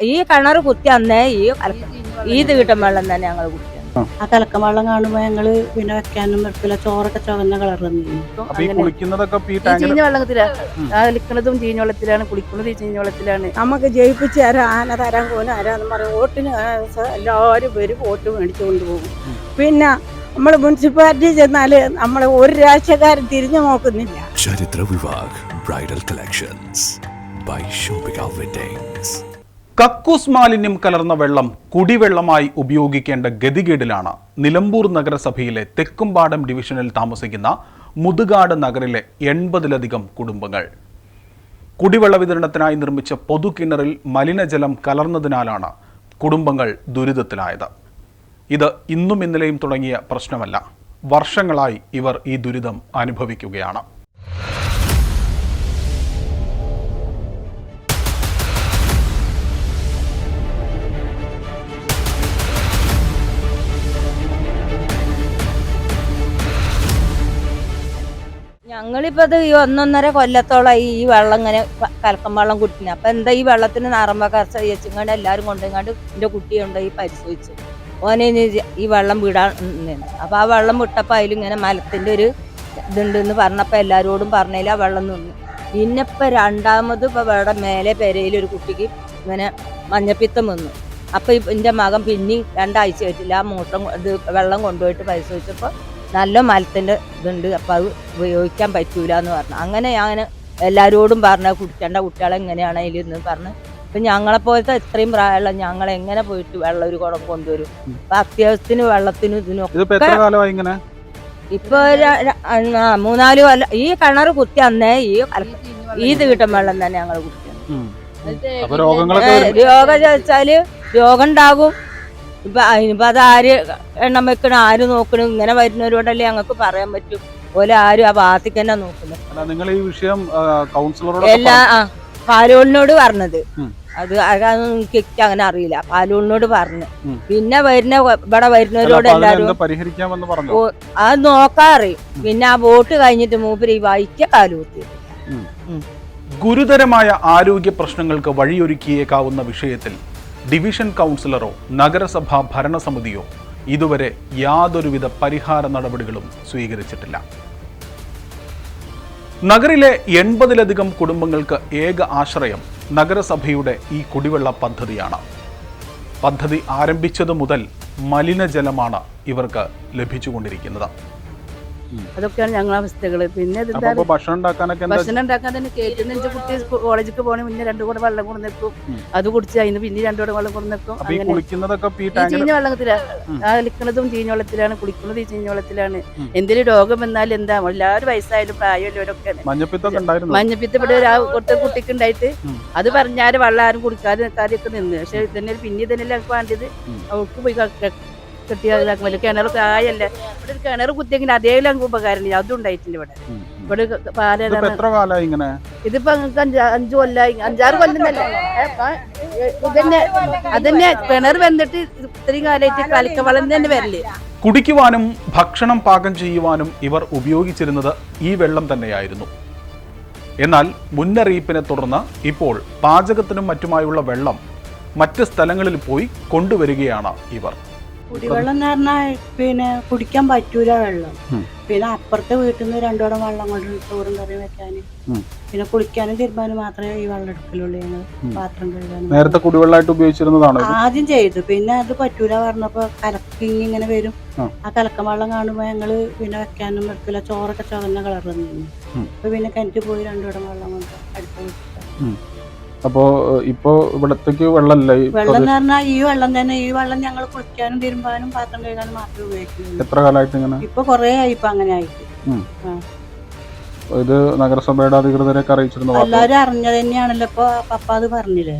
ഈ കിണർ കുത്തി അന്നേ ഈ ഈ തീട്ടം വെള്ളം തന്നെ ഞങ്ങൾ കുത്തി. ആ. കലക്കം വെള്ളം കാണുമ്പോ ഞങ്ങൾ പിന്നെ വെക്കാനും നിർത്തില്ല ചോറൊക്കെ ചുവന്ന ടാങ്കിൽ ചീഞ്ഞ വെള്ളത്തിലാണ് ആ കളിക്കണതും ചീഞ്ഞ വെള്ളത്തിലാണ് കുളിക്കുന്നതും ചീഞ്ഞ വെള്ളത്തിലാണ്. നമുക്ക് ജയിപ്പിച്ച് ആരാ ആന തരാൻ പോലും ആരാന്ന് പറയും. വോട്ടിന് എല്ലാവരും പേര് വോട്ട് മേടിച്ചു കൊണ്ടുപോകും. പിന്നെ നമ്മൾ മുനിസിപ്പാലിറ്റി ചെന്നാൽ നമ്മളെ ഒരു രാഷ്ട്രീയക്കാരും തിരിഞ്ഞു നോക്കുന്നില്ല. Charithra Vivah bridal collections by Shopika weddings കക്കൂസ് മാലിന്യം കലർന്ന വെള്ളം കുടിവെള്ളമായി ഉപയോഗിക്കേണ്ട ഗതികേടിലാണ് നിലമ്പൂർ നഗരസഭയിലെ തെക്കുംപാടം ഡിവിഷനിൽ താമസിക്കുന്ന മുതുകാട് നഗറിലെ എൺപതിലധികം കുടുംബങ്ങൾ. കുടിവെള്ള വിതരണത്തിനായി നിർമ്മിച്ച പൊതുകിണറിൽ മലിനജലം കലർന്നതിനാലാണ് കുടുംബങ്ങൾ ദുരിതത്തിലായത്. ഇത് ഇന്നും ഇന്നലെയും തുടങ്ങിയ പ്രശ്നമല്ല. വർഷങ്ങളായി ഇവർ ഈ ദുരിതം അനുഭവിക്കുകയാണ്. ഞങ്ങളിപ്പോ ഇത് ഈ ഒന്നൊന്നര കൊല്ലത്തോളമായി ഈ വെള്ളം ഇങ്ങനെ കലക്കം വെള്ളം കുട്ടിനെ അപ്പൊ എന്താ ഈ വെള്ളത്തിന് നാറമ്പ കർച്ച എല്ലാരും കൊണ്ടുങ്ങാണ്ട് എന്റെ കുട്ടിയുണ്ട് ഈ പരിശോധിച്ചു. ഓനെ ഈ വെള്ളം വിടാൻ അപ്പൊ ആ വെള്ളം വിട്ടപ്പോ അതിലിങ്ങനെ മലത്തിന്റെ ഒരു ഇതുണ്ട് എന്ന് പറഞ്ഞപ്പോ എല്ലാരോടും പറഞ്ഞതിൽ ആ വെള്ളം നിന്നു. പിന്നെ ഇപ്പൊ രണ്ടാമത് ഇപ്പൊ ഇവിടെ മേലെ പെരയിൽ ഒരു കുട്ടിക്ക് ഇങ്ങനെ മഞ്ഞപ്പിത്തം വന്നു. അപ്പൊ എന്റെ മകൻ പിന്നെയും രണ്ടാഴ്ച ആയിട്ടില്ല. ആ മൂട്ടം ഇത് വെള്ളം കൊണ്ടുപോയിട്ട് പരിശോധിച്ചപ്പോ നല്ല മരത്തിന്റെ ഇതുണ്ട്. അപ്പം അത് ഉപയോഗിക്കാൻ പറ്റൂല എന്ന് പറഞ്ഞു. അങ്ങനെ ഞാൻ എല്ലാവരോടും പറഞ്ഞു കുടിക്കേണ്ട കുട്ടികളെ എങ്ങനെയാണ് അതിലിരുന്ന് പറഞ്ഞ്. ഇപ്പം ഞങ്ങളെപ്പോലത്തെ ഇത്രയും പ്രായമുള്ള ഞങ്ങൾ എങ്ങനെ പോയിട്ട് വെള്ളം ഒരു കുടം കൊണ്ടുവരും? അപ്പം അത്യാവശ്യത്തിന് വെള്ളത്തിനും ഇതിനും ഇങ്ങനെ? ഇപ്പൊ മൂന്നാൽ കൊല്ലം. ഈ കിണർ കുത്തി അന്നേ ഈ ഈ തീട്ടം വെള്ളം തന്നെ ഞങ്ങൾ. അപ്പൊ രോഗം ചോദിച്ചാൽ രോഗം ഉണ്ടാകും. ഇപ്പൊ അത് ആര് എണ്ണം വെക്കണം ആര് നോക്കണം ഇങ്ങനെ വരുന്നവരോടല്ലേ ഞങ്ങൾക്ക് പറയാൻ പറ്റും. ഓലെ ആരും ആ ഭാഗത്തേക്ക് തന്നെ നോക്കുന്നത് നിങ്ങൾ ഈ വിഷയം കൗൺസിലറോട് എല്ലാ ആ പാലോളിനോട് പറഞ്ഞത്. അത് അതൊന്നും എനിക്ക് അങ്ങനെ അറിയില്ല. പാലോളിനോട് പറഞ്ഞു. പിന്നെ വരുന്ന ഇവിടെ വരുന്നവരോട് ഓ, അത് നോക്കാറിയും പിന്നെ ആ വോട്ട് കഴിഞ്ഞിട്ട് മൂപ്പര് ഈ വായിക്ക കാലൂത്തി ഗുരുതരമായ ആരോഗ്യ പ്രശ്നങ്ങൾക്ക് വഴിയൊരുക്കിയേക്കാവുന്ന വിഷയത്തിൽ ഡിവിഷൻ കൗൺസിലറോ നഗരസഭാ ഭരണസമിതിയോ ഇതുവരെ യാതൊരുവിധ പരിഹാര നടപടികളും സ്വീകരിച്ചിട്ടില്ല. നഗരിലെ എൺപതിലധികം കുടുംബങ്ങൾക്ക് ഏക ആശ്രയം നഗരസഭയുടെ ഈ കുടിവെള്ള പദ്ധതിയാണ്. പദ്ധതി ആരംഭിച്ചതു മുതൽ മലിനജലമാണ് ഇവർക്ക് ലഭിച്ചുകൊണ്ടിരിക്കുന്നത്. അതൊക്കെയാണ് ഞങ്ങളെ അവസ്ഥകൾ പിന്നെ ഇതെന്താ ഭക്ഷണം ഉണ്ടാക്കാനൊക്കെ ഭക്ഷണം ഉണ്ടാക്കാൻ തന്നെ കേറ്റുന്ന എന്റെ കുട്ടി കോളേജിൽ പോകണേ മുന്നേ രണ്ടു കൂടെ വെള്ളം കൊണ്ട് നിൽക്കും. അത് കുടിച്ച് അതിന് പിന്നെ രണ്ടു കൂടെ വെള്ളം കൊണ്ട് നിൽക്കും അങ്ങനെ. ചീഞ്ഞ. ആ കളിക്കണതും ചീഞ്ഞ വെള്ളത്തിലാണ്. കുളിക്കുന്നത് ഈ ചീഞ്ഞ വെള്ളത്തിലാണ്. എന്തെങ്കിലും രോഗം വന്നാൽ എന്താ? എല്ലാവരും വയസ്സായാലും പ്രായമുള്ളവരൊക്കെ മഞ്ഞപ്പിത്ത് ഇവിടെ ഒരു ആ കുട്ടിക്ക് ഉണ്ടായിട്ട് അത് പറഞ്ഞാൽ വെള്ളം ആരും കുടിക്കാതെ നിൽക്കാതെയൊക്കെ നിന്ന്. പക്ഷെ ഇതന്നെ പിന്നെ ഇതന്നെ വേണ്ടത്? അവർക്ക് അവൾക്ക് പോയി ഇതാക്കുമല്ലോ കിണറൊക്കെ ആയല്ലേ ഇവിടെ ഒരു കിണർ കുത്തിയെങ്കിൽ അതേലും ലങ്ക് ഉപകാരം ഇല്ല. അതും ഉണ്ടായിട്ടില്ല ഇവിടെ. ഇവിടെ പാലാണ് ഇങ്ങനെ? ഇതിപ്പോ നിങ്ങൾക്ക് അഞ്ച് അഞ്ചു കൊല്ലായി. അഞ്ചാറ് കൊല്ലം തന്നെ ഇതന്നെ അതന്നെ കിണർ വന്നിട്ട് ഇത്രയും കാലമായിട്ട് കളിക്ക വളം തന്നെ വരൽ. കുടിക്കുവാനും ഭക്ഷണം പാകം ചെയ്യുവാനും ഇവർ ഉപയോഗിച്ചിരുന്നത് ഈ വെള്ളം തന്നെയായിരുന്നു. എന്നാൽ മുന്നറിയിപ്പിനെ തുടർന്ന് ഇപ്പോൾ പാചകത്തിനും മറ്റുമായുള്ള വെള്ളം മറ്റ് സ്ഥലങ്ങളിൽ പോയി കൊണ്ടുവരികയാണ് ഇവർ. കുടിവെള്ളം എന്ന് പറഞ്ഞാൽ പിന്നെ കുടിക്കാൻ പറ്റൂല വെള്ളം. പിന്നെ അപ്പുറത്തെ വീട്ടിൽ നിന്ന് രണ്ടോടം വെള്ളം കൊണ്ട് ചോറും കറിയും വെക്കാൻ. പിന്നെ കുളിക്കാനും തീരുമാനം മാത്രമേ ഈ വെള്ളം എടുക്കലുള്ളൂ. ഞങ്ങൾ പാത്രം കഴുകാനും. നേരത്തെ കുടിവെള്ളമായിട്ട് ഉപയോഗിച്ചിരുന്നതാണ് ആദ്യം ചെയ്തു. പിന്നെ അത് പറ്റൂല പറഞ്ഞപ്പോ കലക്കി ഇങ്ങനെ വരും. ആ. കലക്കം വെള്ളം കാണുമ്പോ ഞങ്ങൾ പിന്നെ വെക്കാനും എടുക്കില്ല. ചോറൊക്കെ ചുവന്ന കളർ നിന്നു അപ്പൊ പിന്നെ കിണറ്റ് പോയി രണ്ടോടം വെള്ളം കൊണ്ട് അടുത്ത വീട്ടിൽ അപ്പോ ഇപ്പോ ഇവിടത്തേക്ക് വെള്ളമല്ല ഈ വെള്ളം എന്ന് പറഞ്ഞാൽ ഈ വെള്ളം തന്നെ. ഈ വെള്ളം ഞങ്ങൾ കുളിക്കാനും തിരുമ്പാനും പാത്രം കഴുകാനും മാത്രമേ ഉപയോഗിക്കുന്നുള്ളൂ. എത്ര കാലമായിട്ട് ഇങ്ങനെ? ഇപ്പൊ കൊറേ ആയി ഇപ്പൊ അങ്ങനെ ആയിട്ട്. ഇത് നഗരസഭയുടെ അധികൃതരെ അറിയിച്ചിരുന്നു. എല്ലാരും അറിഞ്ഞത് തന്നെയാണല്ലോ ഇപ്പൊ പപ്പ അത് പറഞ്ഞില്ലേ?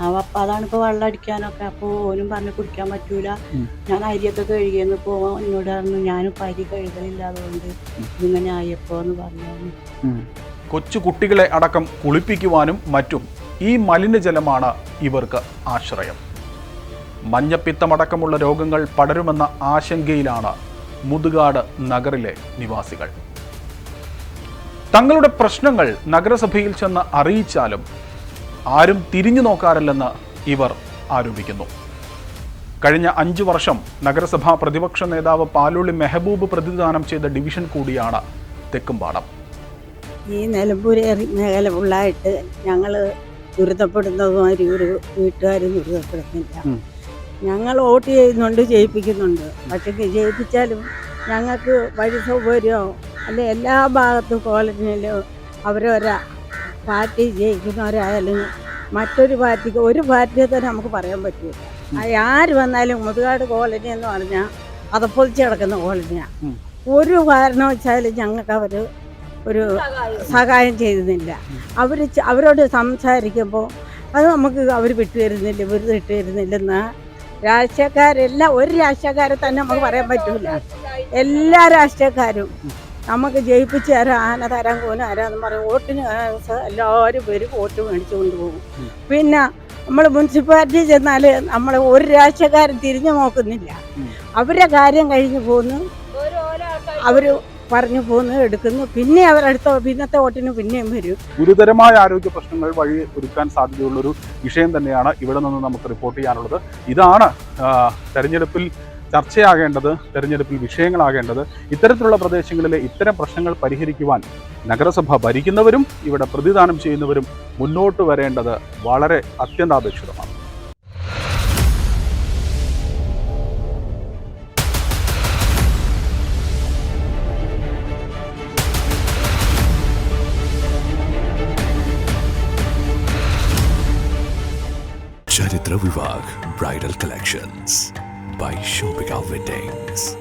ആ പപ്പ അതാണ് ഇപ്പൊ വെള്ളം അടിക്കാനൊക്കെ അപ്പൊ ഓനും പറഞ്ഞു കുടിക്കാൻ പറ്റൂല. ഞാൻ അരിയൊക്കെ കഴുകിയെന്ന് പോവാൻ എന്നോട് പറഞ്ഞു. ഞാനും പരി അരി കഴുകലില്ല അതുകൊണ്ട് ഇതിങ്ങനെ ആയപ്പോ എന്ന് പറഞ്ഞു. കൊച്ചു കുട്ടികളെ അടക്കം കുളിപ്പിക്കുവാനും മറ്റും ഈ മലിനജലമാണ് ഇവർക്ക് ആശ്രയം. മഞ്ഞപ്പിത്തമടക്കമുള്ള രോഗങ്ങൾ പടരുമെന്ന ആശങ്കയിലാണ് മുതുകാട് നഗറിലെ നിവാസികൾ. തങ്ങളുടെ പ്രശ്നങ്ങൾ നഗരസഭയിൽ ചെന്ന് അറിയിച്ചാലും ആരും തിരിഞ്ഞു നോക്കാറില്ലെന്ന് ഇവർ ആരോപിക്കുന്നു. കഴിഞ്ഞ അഞ്ചു വർഷം നഗരസഭാ പ്രതിപക്ഷ നേതാവ് പാലോളി മെഹബൂബ് പ്രതിദാനം ചെയ്ത ഡിവിഷൻ കൂടിയാണ് തെക്കുംപാടം. ഈ നിലമ്പൂർ മേഖല ഫുള്ളായിട്ട് ഞങ്ങൾ ദുരിതപ്പെടുന്നതുമാതിരി ഒരു വീട്ടുകാരും ദുരിതപ്പെടുന്നില്ല. ഞങ്ങൾ വോട്ട് ചെയ്യുന്നുണ്ട് ജയിപ്പിക്കുന്നുണ്ട്. പക്ഷേ ജയിപ്പിച്ചാലും ഞങ്ങൾക്ക് വഴി സൗകര്യമോ അല്ലെ എല്ലാ ഭാഗത്തും കോളനിയിലും അവരവരെ പാർട്ടി ജയിക്കുന്നവരായാലും മറ്റൊരു പാർട്ടിക്ക് ഒരു പാർട്ടിയെ തന്നെ നമുക്ക് പറയാൻ പറ്റില്ല ആര് വന്നാലും മുതുകാട് കോളനി എന്ന് പറഞ്ഞാൽ അതപ്പൊതിച്ച് കിടക്കുന്ന കോളനിയാണ് ഒരു ഒരു കാരണവശാലും ഞങ്ങൾക്ക് അവർ ഒരു സഹായം ചെയ്തിരുന്നില്ല. അവർ അവരോട് സംസാരിക്കുമ്പോൾ അത് നമുക്ക് അവർ വിട്ടുതരുന്നില്ല ഇവർ വിട്ടുതരുന്നില്ലെന്ന് രാഷ്ട്രീയക്കാരെല്ലാം ഒരു രാഷ്ട്രീയക്കാരെ തന്നെ നമുക്ക് പറയാൻ പറ്റില്ല എല്ലാ രാഷ്ട്രീയക്കാരും നമുക്ക് ജയിപ്പിച്ച് തരാം ആന തരാൻ പോലും ആരാന്ന് പറയും. വോട്ടിന് എല്ലാവരും വരും വോട്ട് മേടിച്ചു കൊണ്ടുപോകും. പിന്നെ നമ്മൾ മുനിസിപ്പാലിറ്റി ചെന്നാൽ നമ്മൾ ഒരു രാഷ്ട്രീയക്കാരും തിരിഞ്ഞു നോക്കുന്നില്ല. അവരുടെ കാര്യം കഴിഞ്ഞു പോകുന്നു അവർ പറഞ്ഞു പോകുന്നു എടുക്കുന്നു. പിന്നെ അവരടുത്ത പിന്നത്തെ വോട്ടിന് പിന്നെയും വരും. ഗുരുതരമായ ആരോഗ്യ പ്രശ്നങ്ങൾ വഴി ഒരുക്കാൻ സാധ്യതയുള്ള ഒരു വിഷയം തന്നെയാണ് ഇവിടെ നിന്ന് നമുക്ക് റിപ്പോർട്ട് ചെയ്യാനുള്ളത്. ഇതാണ് തെരഞ്ഞെടുപ്പിൽ ചർച്ചയാകേണ്ടത് തെരഞ്ഞെടുപ്പിൽ വിഷയങ്ങളാകേണ്ടത്. ഇത്തരത്തിലുള്ള പ്രദേശങ്ങളിലെ ഇത്തരം പ്രശ്നങ്ങൾ പരിഹരിക്കുവാൻ നഗരസഭ ഭരിക്കുന്നവരും ഇവിടെ പ്രതിദാനം ചെയ്യുന്നവരും മുന്നോട്ട് വരേണ്ടത് വളരെ അത്യന്താപേക്ഷിതമാണ്. Chitra Vivag Bridal Collections by Shobika Weddings.